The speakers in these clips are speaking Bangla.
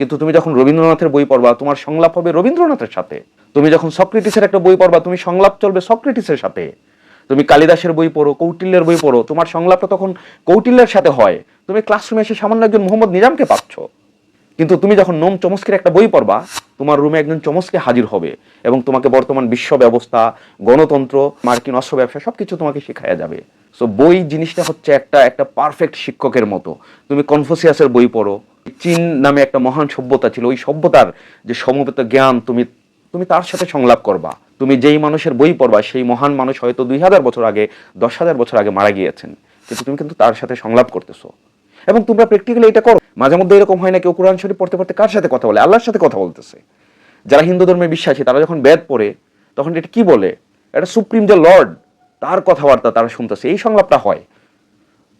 কিন্তু তুমি যখন রবীন্দ্রনাথের বই পড়বা, তোমার সংলাপ হবে রবীন্দ্রনাথের সাথে। তুমি যখন সক্রেটিসের একটা বই পড়বা, তুমি সংলাপ চলবে সক্রেটিসের সাথে। তুমি কালিদাসের বই পড়ো, কৌটিল্যের বই পড়ো, তোমার সংলাপটা তখন কৌটিল্যের সাথে হয়। তুমি ক্লাসরুমে এসে সামান্য একজন মোহাম্মদ নিজামকে পাচ্ছ। কিন্তু তুমি যখন নোম চমস্কের একটা বই পড়বা, তোমার রুমে একজন চমস্কে হাজির হবে এবং তোমাকে বর্তমান বিশ্ব ব্যবস্থা গণতন্ত্র, মার্কিন অস্ত্র ব্যবসা সবকিছু তোমাকে শেখায়া যাবে। সো বই জিনিসটা হচ্ছে একটা একটা পারফেক্ট শিক্ষকের মতো। তুমি কনফুসিয়াসের বই পড়ো চীন নামে একটা মহান সভ্যতা ছিল। ওই সভ্যতার যে সমবেত জ্ঞান, তুমি তুমি তার সাথে সংলাপ করবা। তুমি যেই মানুষের বই পড়বা, সেই মহান মানুষ হয়তো দুই হাজার বছর আগে, দশ হাজার বছর আগে মারা গিয়েছেন। কিন্তু তুমি কিন্তু তার সাথে সংলাপ করতেছো। এবং তোমরা প্র্যাকটিক্যালি এটা করো। মাঝে মধ্যে এরকম হয় না কেউ কোরআন শরীফ পড়তে পড়তে কার সাথে কথা বলে? আল্লাহর সাথে কথা বলতেছে। যারা হিন্দু ধর্মে বিশ্বাসী, তারা যখন বেদ পড়ে, তখন এটা কি বলে? এটা সুপ্রিম যে লর্ড, তার কথাবার্তা তারা শুনতেছে। এই সংলাপটা হয়।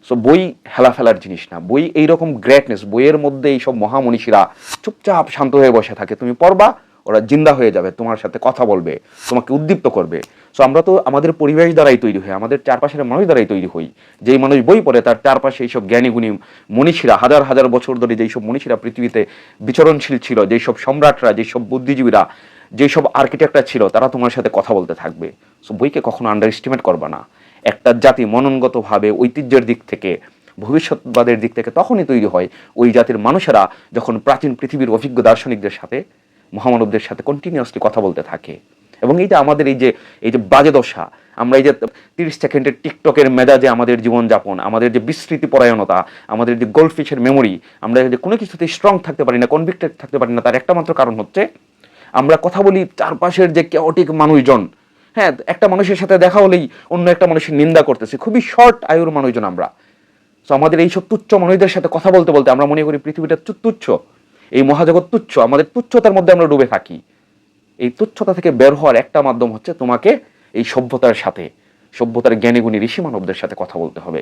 সো বই হেলা ফেলার জিনিস না। বই এইরকম গ্রেটনেস বইয়ের মধ্যে এইসব মহামনীষীরা চুপচাপ শান্ত হয়ে বসে থাকে। তুমি পড়বা, ওরা জিন্দা হয়ে যাবে, তোমার সাথে কথা বলবে, তোমাকে উদ্দীপ্ত করবে। সো আমরা তো আমাদের পরিবেশ দ্বারাই তৈরি হই, আমাদের চারপাশের মানুষ দ্বারাই তৈরি হই। যেই মানুষ বই পড়ে, তার চারপাশে এইসব জ্ঞানী গুণী মনীষীরা, হাজার হাজার বছর ধরে যেই সব মনীষীরা পৃথিবীতে বিচরণশীল ছিল যেই সব সম্রাটরা যেই সব বুদ্ধিজীবীরা যেই সব আর্কিটেক্টরা ছিল, তারা তোমার সাথে কথা বলতে থাকবে। সো বইকে কখনো আন্ডার এস্টিমেট করবা না। একটা জাতি মননগতভাবে ঐতিহ্যের দিক থেকে, ভবিষ্যৎবাদের দিক থেকে তখনই তৈরি হয়, ওই জাতির মানুষেরা যখন প্রাচীন পৃথিবীর অভিজ্ঞ দার্শনিকদের সাথে, মহামানবদের সাথে কন্টিনিউয়াসলি কথা বলতে থাকে। এবং এইটা আমাদের এই যে এই যে বাজে দশা, আমরা এই যে তিরিশ সেকেন্ডের টিকটকের মেজাজে আমাদের জীবনযাপন, আমাদের যে বিস্মৃতি পরায়ণতা আমাদের যে গোল্ডফিশের মেমোরি আমরা যে কোনো কিছুতে স্ট্রং থাকতে পারি না কনভিক্টেড থাকতে পারি না, তার একটা মাত্র কারণ হচ্ছে আমরা কথা বলি চারপাশের যে কেওটিক মানুষজন। হ্যাঁ একটা মানুষের সাথে দেখা হলেই অন্য একটা মানুষের নিন্দা করতেছে। খুবই শর্ট আয়ুর মানুষজন আমরা। তো আমাদের এইসব তুচ্ছ মানুষদের সাথে কথা বলতে বলতে আমরা মনে করি পৃথিবীটা তুচ্ছ। এই মহাজগৎ তুচ্ছ। আমাদের তুচ্ছতার মধ্যে আমরা ডুবে থাকি। এই তুচ্ছতা থেকে বের হওয়ার একটা মাধ্যম হচ্ছে তোমাকে এই সভ্যতার সাথে, সভ্যতার জ্ঞানীগুণী ঋষি মানবদের সাথে কথা বলতে হবে।